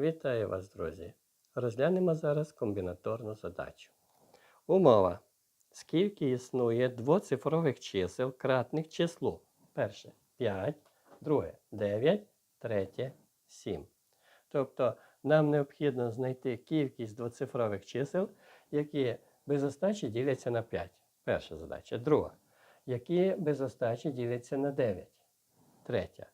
Вітаю вас, друзі! Розглянемо зараз комбінаторну задачу. Умова. Скільки існує двоцифрових чисел кратних числу? Перше 5, друге 9, третє 7. Тобто нам необхідно знайти кількість двоцифрових чисел, які без остачі діляться на 5. Перша задача. Друга. Які без остачі діляться на 9. Третя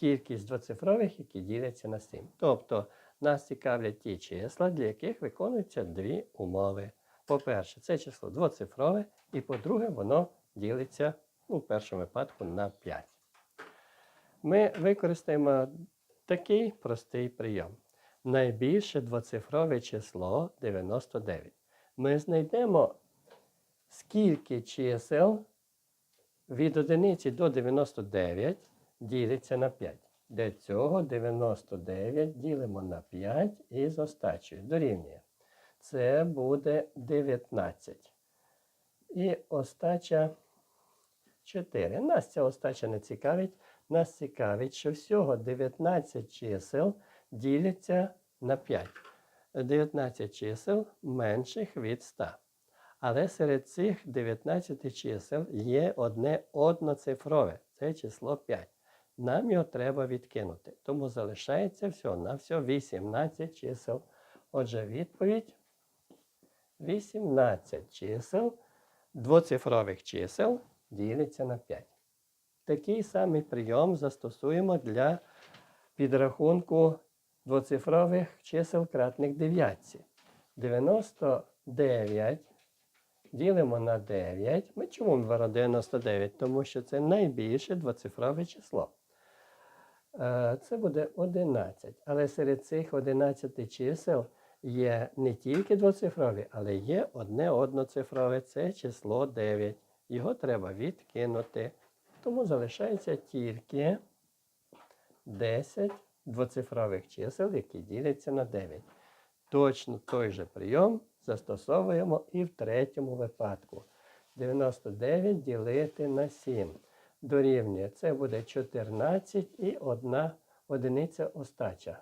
кількість двоцифрових, які діляться на 7. Тобто нас цікавлять ті числа, для яких виконуються дві умови. По-перше, це число двоцифрове, і по-друге, воно ділиться ну, в першому випадку на 5. Ми використаємо такий простий прийом. Найбільше двоцифрове число 99. Ми знайдемо, скільки чисел від 1 до 99 ділиться на 5. Для цього 99 ділимо на 5 і з остачею. Дорівнює. Це буде 19. І остача 4. Нас ця остача не цікавить. Нас цікавить, що всього 19 чисел діляться на 5. 19 чисел менших від 100. Але серед цих 19 чисел є одне одноцифрове. Це число 5 нам його треба відкинути. Тому залишається всього на всього 18 чисел. Отже, відповідь 18 чисел двоцифрових чисел ділиться на 5. Такий самий прийом застосуємо для підрахунку двоцифрових чисел кратних дев'ятці. 99 ділимо на 9. Ми чому ми беремо 99? Тому що це найбільше двоцифрове число. Е, це буде 11. Але серед цих 11 чисел є не тільки двоцифрові, але є одне одноцифрове це число 9. Його треба відкинути. Тому залишається тільки 10 двоцифрових чисел, які діляться на 9. Точно той же прийом застосовуємо і в третьому випадку. 99 ділити на 7 дорівнює. Це буде 14 і одна одиниця остача.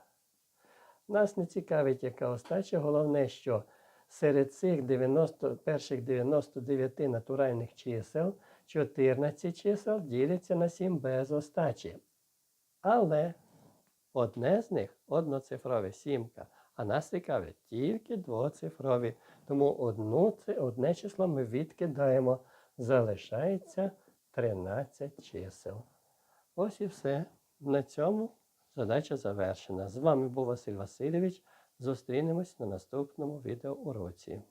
Нас не цікавить, яка остача. Головне, що серед цих 90, перших 99 натуральних чисел 14 чисел діляться на 7 без остачі. Але одне з них одноцифрове сімка. А нас цікавить тільки двоцифрові. Тому одну, одне число ми відкидаємо. Залишається 13 чисел. Ось і все. На цьому задача завершена. З вами був Василь Васильович. Зустрінемось на наступному відеоуроці.